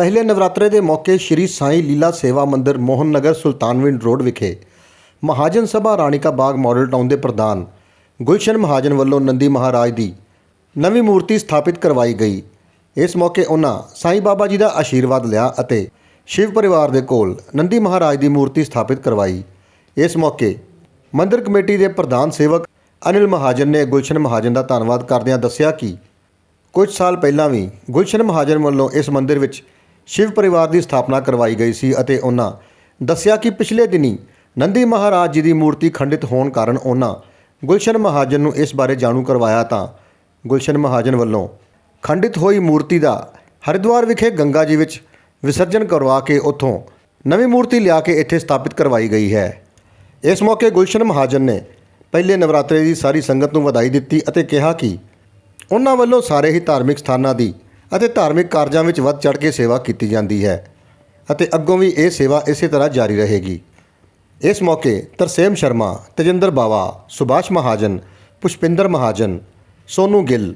ਪਹਿਲੇ ਨਵਰਾਤਰੇ ਦੇ ਮੌਕੇ ਸ਼੍ਰੀ ਸਾਈਂ ਲੀਲਾ ਸੇਵਾ ਮੰਦਿਰ ਮੋਹਨ ਨਗਰ ਸੁਲਤਾਨਵਿੰਡ ਰੋਡ ਵਿਖੇ ਮਹਾਜਨ ਸਭਾ ਰਾਣੀਕਾ ਬਾਗ ਮਾਡਲ ਟਾਊਨ ਦੇ ਪ੍ਰਧਾਨ ਗੁਲਸ਼ਨ ਮਹਾਜਨ ਵੱਲੋਂ ਨੰਦੀ ਮਹਾਰਾਜ ਦੀ ਨਵੀਂ ਮੂਰਤੀ ਸਥਾਪਿਤ ਕਰਵਾਈ ਗਈ। ਇਸ ਮੌਕੇ ਉਹਨਾਂ ਸਾਈਂ ਬਾਬਾ ਜੀ ਦਾ ਆਸ਼ੀਰਵਾਦ ਲਿਆ ਅਤੇ ਸ਼ਿਵ ਪਰਿਵਾਰ ਦੇ ਕੋਲ ਨੰਦੀ ਮਹਾਰਾਜ ਦੀ ਮੂਰਤੀ ਸਥਾਪਿਤ ਕਰਵਾਈ। ਇਸ ਮੌਕੇ ਮੰਦਿਰ ਕਮੇਟੀ ਦੇ ਪ੍ਰਧਾਨ ਸੇਵਕ ਅਨਿਲ ਮਹਾਜਨ ਨੇ ਗੁਲਸ਼ਨ ਮਹਾਜਨ ਦਾ ਧੰਨਵਾਦ ਕਰਦਿਆਂ ਦੱਸਿਆ ਕਿ ਕੁਝ ਸਾਲ ਪਹਿਲਾਂ ਵੀ ਗੁਲਸ਼ਨ ਮਹਾਜਨ ਵੱਲੋਂ ਇਸ ਮੰਦਿਰ ਵਿੱਚ ਸ਼ਿਵ ਪਰਿਵਾਰ ਦੀ ਸਥਾਪਨਾ ਕਰਵਾਈ ਗਈ ਸੀ ਅਤੇ ਉਹਨਾਂ ਦੱਸਿਆ ਕਿ ਪਿਛਲੇ ਦਿਨੀ ਨੰਦੀ ਮਹਾਰਾਜ ਜੀ ਦੀ ਮੂਰਤੀ ਖੰਡਿਤ ਹੋਣ ਕਾਰਨ ਉਹਨਾਂ ਗੁਲਸ਼ਨ ਮਹਾਜਨ ਨੂੰ ਇਸ ਬਾਰੇ ਜਾਣੂ ਕਰਵਾਇਆ ਤਾਂ ਗੁਲਸ਼ਨ ਮਹਾਜਨ ਵੱਲੋਂ ਖੰਡਿਤ ਹੋਈ ਮੂਰਤੀ ਦਾ ਹਰਿਦੁਆਰ ਵਿਖੇ ਗੰਗਾ ਜੀ ਵਿੱਚ ਵਿਸਰਜਨ ਕਰਵਾ ਕੇ ਉੱਥੋਂ ਨਵੀਂ ਮੂਰਤੀ ਲਿਆ ਕੇ ਇੱਥੇ ਸਥਾਪਿਤ ਕਰਵਾਈ ਗਈ ਹੈ। ਇਸ ਮੌਕੇ ਗੁਲਸ਼ਨ ਮਹਾਜਨ ਨੇ ਪਹਿਲੇ ਨਵਰਾਤਰੇ ਦੀ ਸਾਰੀ ਸੰਗਤ ਨੂੰ ਵਧਾਈ ਦਿੱਤੀ ਅਤੇ ਕਿਹਾ ਕਿ ਉਹਨਾਂ ਵੱਲੋਂ ਸਾਰੇ ਹੀ ਧਾਰਮਿਕ ਸਥਾਨਾਂ ਦੀ ਅਤੇ ਧਾਰਮਿਕ ਕਾਰਜਾਂ ਵਿੱਚ ਵੱਧ ਚੜ੍ਹ ਕੇ ਸੇਵਾ ਕੀਤੀ ਜਾਂਦੀ ਹੈ ਅਤੇ ਅੱਗੋਂ ਵੀ ਇਹ ਸੇਵਾ ਇਸੇ ਤਰ੍ਹਾਂ ਜਾਰੀ ਰਹੇਗੀ। ਇਸ ਮੌਕੇ ਤਰਸੇਮ ਸ਼ਰਮਾ, ਤਜਿੰਦਰ ਬਾਵਾ, ਸੁਭਾਸ਼ ਮਹਾਜਨ, ਪੁਸ਼ਪਿੰਦਰ ਮਹਾਜਨ, ਸੋਨੂ ਗਿੱਲ,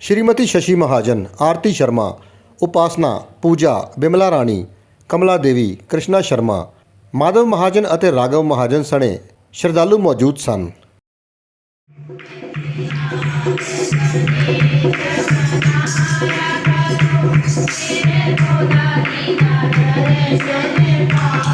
ਸ਼੍ਰੀਮਤੀ ਸ਼ਸ਼ੀ ਮਹਾਜਨ, ਆਰਤੀ ਸ਼ਰਮਾ, ਉਪਾਸਨਾ, ਪੂਜਾ, ਬਿਮਲਾ ਰਾਣੀ, ਕਮਲਾ ਦੇਵੀ, ਕ੍ਰਿਸ਼ਨਾ ਸ਼ਰਮਾ, ਮਾਧਵ ਮਹਾਜਨ ਅਤੇ ਰਾਘਵ ਮਹਾਜਨ ਸਣੇ ਸ਼ਰਧਾਲੂ ਮੌਜੂਦ ਸਨ। Thank you.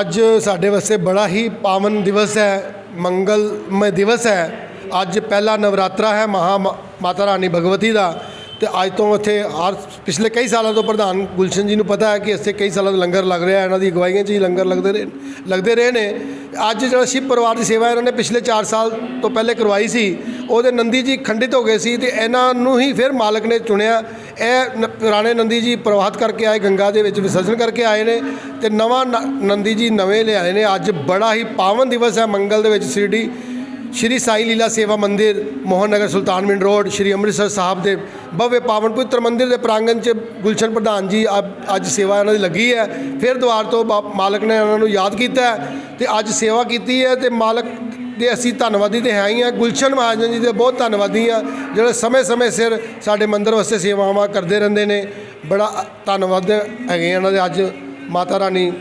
ਅੱਜ ਸਾਡੇ ਵਾਸਤੇ ਬੜਾ ਹੀ ਪਾਵਨ ਦਿਵਸ ਹੈ ਮੰਗਲਮय ਦਿਵਸ ਹੈ। ਅੱਜ ਪਹਿਲਾ ਨਵਰਾਤਰਾ ਹੈ ਮਹਾ ਮਾਤਾ ਰਾਣੀ ਭਗਵਤੀ ਦਾ। ਤੇ ਅੱਜ ਤੋਂ ਇੱਥੇ ਹਰ ਪਿਛਲੇ ਕਈ ਸਾਲਾਂ ਤੋਂ ਪ੍ਰਧਾਨ ਗੁਲਸ਼ਨ ਜੀ ਨੂੰ ਪਤਾ ਹੈ ਕਿ ਇੱਥੇ ਕਈ ਸਾਲਾਂ ਤੋਂ ਲੰਗਰ ਲੱਗ ਰਿਹਾ ਇਹਨਾਂ ਦੀ ਅਗਵਾਈਆਂ 'ਚ ਹੀ ਲੰਗਰ ਲੱਗਦੇ ਰਹੇ ਲੱਗਦੇ ਰਹੇ ਨੇ। ਅੱਜ ਜਿਹੜਾ ਸ਼ਿਵ ਪਰਿਵਾਰ ਦੀ ਸੇਵਾ ਇਹਨਾਂ ਨੇ ਪਿਛਲੇ 4 ਸਾਲ ਤੋਂ ਪਹਿਲੇ ਕਰਵਾਈ ਸੀ, ਉਹਦੇ ਨੰਦੀ ਜੀ ਖੰਡਿਤ ਹੋ ਗਏ ਸੀ ਤੇ ਇਹਨਾਂ ਨੂੰ ਹੀ ਫਿਰ ਮਾਲਕ ਨੇ ਚੁਣਿਆ। ਇਹ ਨ- ਪੁਰਾਣੇ ਨੰਦੀ ਜੀ ਪ੍ਰਵਾਹਿਤ ਕਰਕੇ ਆਏ, ਗੰਗਾ ਦੇ ਵਿੱਚ ਵਿਸਰਜਨ ਕਰਕੇ ਆਏ ਨੇ ਤੇ ਨਵਾਂ ਨ- ਨੰਦੀ ਜੀ ਨਵੇਂ ਲਿਆਏ ਨੇ। ਅੱਜ ਬੜਾ ਹੀ ਪਾਵਨ ਦਿਵਸ ਹੈ ਮੰਗਲ ਦੇ ਵਿੱਚ ਸਿਰਡੀ ਸ਼੍ਰੀ ਸਾਈ ਲੀਲਾ ਸੇਵਾ ਮੰਦਿਰ, ਮੋਹਨ ਨਗਰ ਸੁਲਤਾਨਵਿੰਡ ਰੋਡ, ਸ਼੍ਰੀ ਅੰਮ੍ਰਿਤਸਰ ਸਾਹਿਬ ਦੇ ਭव्य ਪਾਵਨ ਪਵਿੱਤਰ ਮੰਦਿਰ ਦੇ ਪ੍ਰਾਂਗਣ 'ਚ ਗੁਲਸ਼ਨ ਪ੍ਰਧਾਨ ਜੀ ਅ- ਅੱਜ ਸੇਵਾ ਇਹਨਾਂ ਦੀ ਲੱਗੀ ਹੈ। ਫਿਰ ਦੁਆਰ ਤੋਂ ਬਾ- ਮਾਲਕ ਨੇ ਉਹਨਾਂ ਨੂੰ ਯਾਦ ਕੀਤਾ ਹੈ ਤੇ ਅੱਜ ਸੇਵਾ ਕੀਤੀ ਹੈ ਤੇ ਮਾਲਕ ਦੇ ਅਸੀਂ ਧੰਨਵਾਦੀ ਤੇ ਹੈ ਹੀ ਆ ਗੁਲਸ਼ਨ ਮਹਾਜਨ ਜੀ ਦੇ ਬਹੁਤ ਧੰਨਵਾਦੀ ਆ, ਜਿਹੜੇ ਸਮੇਂ-ਸਮੇਂ ਸਿਰ ਸਾਡੇ ਮੰਦਰ ਵਾਸਤੇ ਸੇਵਾਵਾਂ ਕਰਦੇ ਰਹਿੰਦੇ ਨੇ। ਬੜਾ ਧੰਨਵਾਦ ਹੈਗੇ ਇਹਨਾਂ ਦੇ ਅੱਜ ਮਾਤਾ ਰਾਣੀ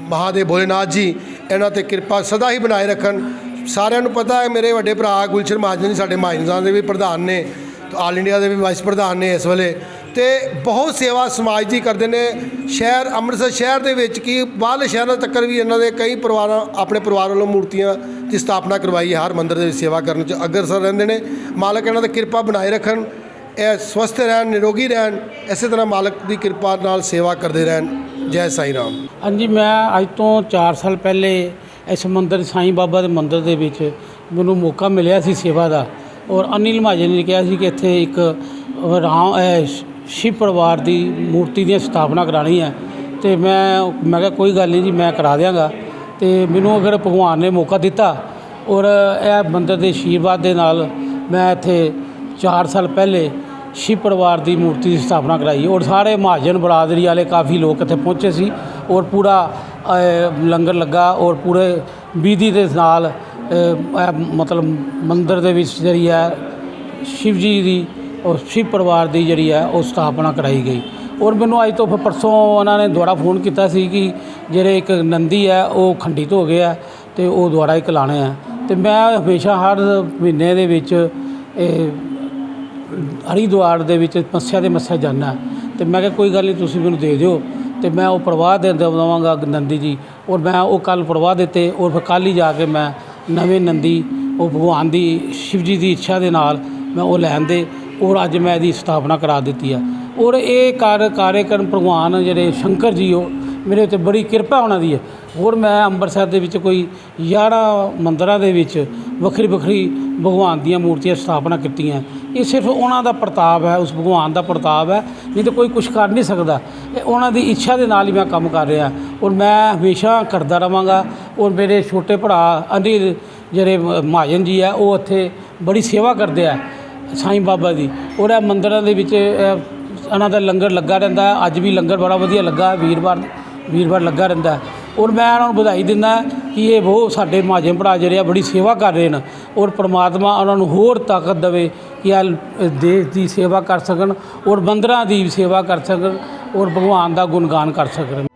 ਮਹਾਦੇਵ ਭੋਲੇਨਾਥ ਜੀ, ਇਹਨਾਂ ਤੇ ਕਿਰਪਾ ਸਦਾ ਹੀ ਬਣਾਏ ਰੱਖਣ। ਸਾਰਿਆਂ ਨੂੰ ਪਤਾ ਹੈ, ਮੇਰੇ ਵੱਡੇ ਭਰਾ ਗੁਲਸ਼ਨ ਮਹਾਜਨ ਜੀ ਸਾਡੇ ਮਹਾਜਨਾਂ ਦੇ ਵੀ ਪ੍ਰਧਾਨ ਨੇ ਆਲ ਇੰਡੀਆ ਦੇ ਵੀ ਵਾਈਸ ਪ੍ਰਧਾਨ ਨੇ ਇਸ ਵੇਲੇ। ਤੇ ਬਹੁਤ ਸੇਵਾ ਸਮਾਜ ਦੀ ਕਰਦੇ ਨੇ। ਸ਼ਹਿਰ, ਅੰਮ੍ਰਿਤਸਰ ਸ਼ਹਿਰ ਦੇ ਵਿੱਚ ਕੀ ਬਾਹਰਲੇ ਸ਼ਹਿਰਾਂ ਤੱਕ ਵੀ ਇਹਨਾਂ ਦੇ ਕਈ ਪਰਿਵਾਰਾਂ, ਆਪਣੇ ਪਰਿਵਾਰ ਵੱਲੋਂ ਮੂਰਤੀਆਂ ਦੀ ਸਥਾਪਨਾ ਕਰਵਾਈ ਹੈ ਹਰ ਮੰਦਿਰ ਦੇ ਵਿੱਚ ਸੇਵਾ ਕਰਨ ਚ ਅਗਰਸਰ ਰਹਿੰਦੇ ਨੇ। ਮਾਲਕ ਇਹਨਾਂ ਦੀ ਕਿਰਪਾ ਬਣਾਈ ਰੱਖਣ, ਇਹ ਸਵਸਥ ਰਹਿਣ, ਨਿਰੋਗੀ ਰਹਿਣ, ਇਸੇ ਤਰ੍ਹਾਂ ਮਾਲਕ ਦੀ ਕਿਰਪਾ ਨਾਲ ਸੇਵਾ ਕਰਦੇ ਰਹਿਣ। ਜੈ ਸਾਈ ਰਾਮ। ਹਾਂਜੀ, ਮੈਂ ਅੱਜ ਤੋਂ 4 ਸਾਲ ਪਹਿਲੇ ਇਸ ਮੰਦਰ ਸਾਈਂ ਬਾਬਾ ਦੇ ਮੰਦਰ ਦੇ ਵਿੱਚ ਮੈਨੂੰ ਮੌਕਾ ਮਿਲਿਆ ਸੀ ਸੇਵਾ ਦਾ ਔਰ ਅਨਿਲ ਮਹਾਜਨ ਨੇ ਕਿਹਾ ਸੀ ਕਿ ਇੱਥੇ ਇੱਕ ਰਾਮ ਸ਼ਿਵ ਪਰਿਵਾਰ ਦੀ ਮੂਰਤੀ ਦੀ ਸਥਾਪਨਾ ਕਰਾਣੀ ਹੈ ਤੇ ਮੈਂ ਮੈਂ ਕਿਹਾ ਕੋਈ ਗੱਲ ਨਹੀਂ ਜੀ, ਮੈਂ ਕਰਾ ਦਿਆਂਗਾ। ਤੇ ਮੈਨੂੰ ਅਗਰ ਭਗਵਾਨ ਨੇ ਮੌਕਾ ਦਿੱਤਾ ਔਰ ਇਹ ਮੰਦਰ ਦੇ ਆਸ਼ੀਰਵਾਦ ਦੇ ਨਾਲ ਮੈਂ ਇੱਥੇ 4 ਸਾਲ ਪਹਿਲੇ ਸ਼ਿਵ ਪਰਿਵਾਰ ਦੀ ਮੂਰਤੀ ਦੀ ਸਥਾਪਨਾ ਕਰਾਈ ਔਰ ਸਾਰੇ ਮਹਾਜਨ ਬਰਾਦਰੀ ਵਾਲੇ ਕਾਫੀ ਲੋਕ ਇੱਥੇ ਪਹੁੰਚੇ ਸੀ ਔਰ ਪੂਰਾ ਲੰਗਰ ਲੱਗਾ ਔਰ ਪੂਰੇ ਵਿਧੀ ਦੇ ਨਾਲ ਮਤਲਬ ਮੰਦਿਰ ਦੇ ਵਿੱਚ ਜਿਹੜੀ ਹੈ, ਸ਼ਿਵ ਜੀ ਦੀ ਔਰ ਸ਼ਿਵ ਪਰਿਵਾਰ ਦੀ ਜਿਹੜੀ ਹੈ, ਉਹ ਸਥਾਪਨਾ ਕਰਾਈ ਗਈ। ਔਰ ਮੈਨੂੰ ਅੱਜ ਤੋਂ ਪਰਸੋਂ ਉਹਨਾਂ ਨੇ ਦੁਆਰਾ ਫੋਨ ਕੀਤਾ ਸੀ ਕਿ ਜਿਹੜੇ ਇੱਕ ਨੰਦੀ ਹੈ, ਉਹ ਖੰਡਿਤ ਹੋ ਗਿਆ ਤੇ ਉਹ ਦੁਆਰਾ ਇੱਕ ਲਾਣੇ ਆ। ਤੇ ਮੈਂ ਹਮੇਸ਼ਾ ਹਰ ਮਹੀਨੇ ਦੇ ਵਿੱਚ, ਇਹ ਹਰਿਦੁਆਰ ਦੇ ਵਿੱਚ ਮੱਸਿਆ ਦੇ ਮੱਸਿਆ ਜਾਣਾ ਤੇ ਮੈਂ ਕਿਹਾ, ਕੋਈ ਗੱਲ ਨਹੀਂ ਤੁਸੀਂ ਮੈਨੂੰ ਦੇ ਦਿਓ। ਤੇ ਮੈਂ ਉਹ ਪ੍ਰਵਾਹ ਦੇ ਦੇਵਾਂਗਾ ਨੰਦੀ ਜੀ। ਔਰ ਮੈਂ ਉਹ ਕੱਲ ਪ੍ਰਵਾਹ ਦਿੱਤੇ, ਔਰ ਫਿਰ ਕੱਲ੍ਹ ਹੀ ਜਾ ਕੇ ਮੈਂ ਨਵੇਂ ਨੰਦੀ, ਉਹ ਭਗਵਾਨ ਦੀ, ਸ਼ਿਵ ਜੀ ਦੀ ਇੱਛਾ ਦੇ ਨਾਲ ਮੈਂ ਉਹ ਲੈਣ ਦੇ, ਔਰ ਅੱਜ ਮੈਂ ਇਹਦੀ ਸਥਾਪਨਾ ਕਰਾ ਦਿੱਤੀ ਆ। ਔਰ ਇਹ ਕਾਰ ਕਾਰਜਕਰਮ ਭਗਵਾਨ ਜਿਹੜੇ ਸ਼ੰਕਰ ਜੀ, ਉਹ ਮੇਰੇ ਉੱਤੇ ਬੜੀ ਕਿਰਪਾ ਉਹਨਾਂ ਦੀ ਹੈ। ਹੋਰ ਮੈਂ ਅੰਮ੍ਰਿਤਸਰ ਦੇ ਵਿੱਚ ਕੋਈ 11 ਮੰਦਰਾਂ ਦੇ ਵਿੱਚ ਵੱਖਰੀ ਵੱਖਰੀ ਭਗਵਾਨ ਦੀਆਂ ਮੂਰਤੀਆਂ ਸਥਾਪਨਾ ਕੀਤੀਆਂ। ਇਹ ਸਿਰਫ ਉਹਨਾਂ ਦਾ ਪ੍ਰਤਾਪ ਹੈ, ਉਸ ਭਗਵਾਨ ਦਾ ਪ੍ਰਤਾਪ ਹੈ, ਨਹੀਂ ਤਾਂ ਕੋਈ ਕੁਝ ਕਰ ਨਹੀਂ ਸਕਦਾ। ਇਹ ਉਹਨਾਂ ਦੀ ਇੱਛਾ ਦੇ ਨਾਲ ਹੀ ਮੈਂ ਕੰਮ ਕਰ ਰਿਹਾ। ਔਰ ਮੈਂ ਹਮੇਸ਼ਾ ਕਰਦਾ ਰਵਾਂਗਾ ਔਰ ਮੇਰੇ ਛੋਟੇ ਭਰਾ ਅਨਿਲ, ਜਿਹੜੇ ਮਹਾਜਨ ਜੀ ਆ ਉਹ ਇੱਥੇ ਬੜੀ ਸੇਵਾ ਕਰਦੇ ਆ, ਸਾਈਂ ਬਾਬਾ ਦੀ। ਔਰ ਇਹ ਮੰਦਰਾਂ ਦੇ ਵਿੱਚ ਇਹਨਾਂ ਦਾ ਲੰਗਰ ਲੱਗਾ ਰਹਿੰਦਾ। ਅੱਜ ਵੀ ਲੰਗਰ ਬੜਾ ਵਧੀਆ ਲੱਗਾ ਵੀਰਵਾਰ ਵੀਰਵਾਰ ਲੱਗਾ ਰਹਿੰਦਾ ਔਰ ਮੈਂ ਉਹਨਾਂ ਨੂੰ ਵਧਾਈ ਦਿੰਦਾ ਕਿ ਇਹ ਬਹੁਤ ਸਾਡੇ ਮਹਾਜਨ ਭਰਾ ਜਿਹੜੇ ਆ ਬੜੀ ਸੇਵਾ ਕਰ ਰਹੇ ਨੇ ਔਰ ਪ੍ਰਮਾਤਮਾ ਉਹਨਾਂ ਨੂੰ ਹੋਰ ਤਾਕਤ ਦੇਵੇ ਕਿ ਇਹ ਦੇਸ਼ ਦੀ ਸੇਵਾ ਕਰ ਸਕਣ ਔਰ ਬੰਦਰਾਂ ਦੀ ਵੀ ਸੇਵਾ ਕਰ ਸਕਣ ਔਰ ਭਗਵਾਨ ਦਾ ਗੁਣਗਾਨ ਕਰ ਸਕਣ।